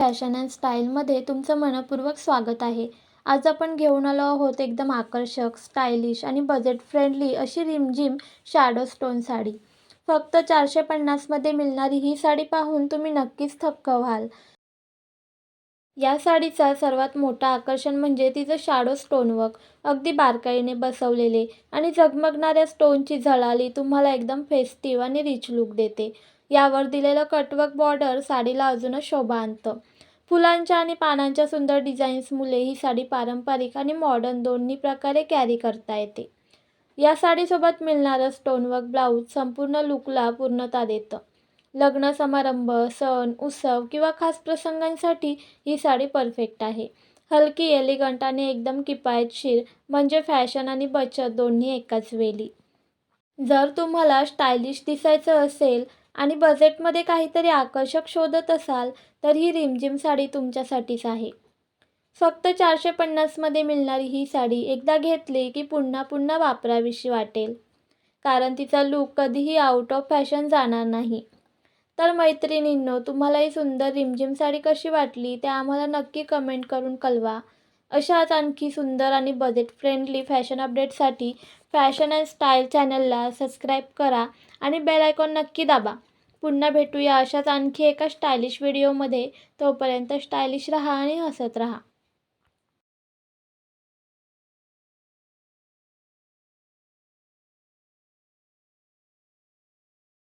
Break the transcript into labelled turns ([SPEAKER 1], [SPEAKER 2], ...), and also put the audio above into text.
[SPEAKER 1] Fashion and स्टाईलमध्ये तुमचं मनपूर्वक स्वागत आहे. आज आपण घेऊन आलो आहोत एकदम आकर्षक स्टायलिश आणि बजेट फ्रेंडली अशी रिमझिम शॅडो स्टोन साडी. फक्त चारशे पन्नासमध्ये मिळणारी ही साडी पाहून तुम्ही नक्कीच थक्क व्हाल. या साडीचा सर्वात मोठं आकर्षण म्हणजे तिचं शाडो स्टोनवर्क अगदी बारकाईने बसवलेले आणि झगमगणाऱ्या स्टोनची झळाली तुम्हाला एकदम फेस्टिव्ह आणि रिच लुक देते. यावर दिलेलं कटवर्क बॉर्डर साडीला अजूनच शोभा आणतं. फुलांच्या आणि पानांच्या सुंदर डिझाईन्समुळे ही साडी पारंपरिक आणि मॉडर्न दोन्ही प्रकारे कॅरी करता येते. या साडीसोबत मिळणारं स्टोनवर्क ब्लाऊज संपूर्ण लुकला पूर्णता देतं. लग्न समारंभ सण उत्सव किंवा खास प्रसंगांसाठी ही साडी परफेक्ट आहे. हलकी एलिगंट आणि एकदम किफायतशीर म्हणजे फॅशन आणि बचत दोन्ही एकाच वेळी. जर तुम्हाला स्टायलिश दिसायचं असेल आणि बजेटमध्ये काहीतरी आकर्षक शोधत असाल तर ही रिमझिम साडी तुमच्यासाठीच आहे. फक्त चारशे पन्नासमध्ये मिळणारी ही साडी एकदा घेतली की पुन्हा पुन्हा वापरावीशी वाटेल. कारण तिचा लूक कधीही आउट ऑफ फॅशन जाणार नाही. तर मैत्रिणींनो तुम्हाला ही सुंदर रिमझिम साडी कशी वाटली ते आम्हाला नक्की कमेंट करून कळवा. अशाच आणखी सुंदर आणि बजेट फ्रेंडली फॅशन अपडेटसाठी फॅशन अँड स्टाईल चॅनलला सबस्क्राईब करा आणि बेल आयकॉन नक्की दाबा. पुन्हा भेटूया अशाच आणखी एका स्टायलिश व्हिडिओमध्ये तोपर्यंत स्टायलिश राहा आणि हसत राहा.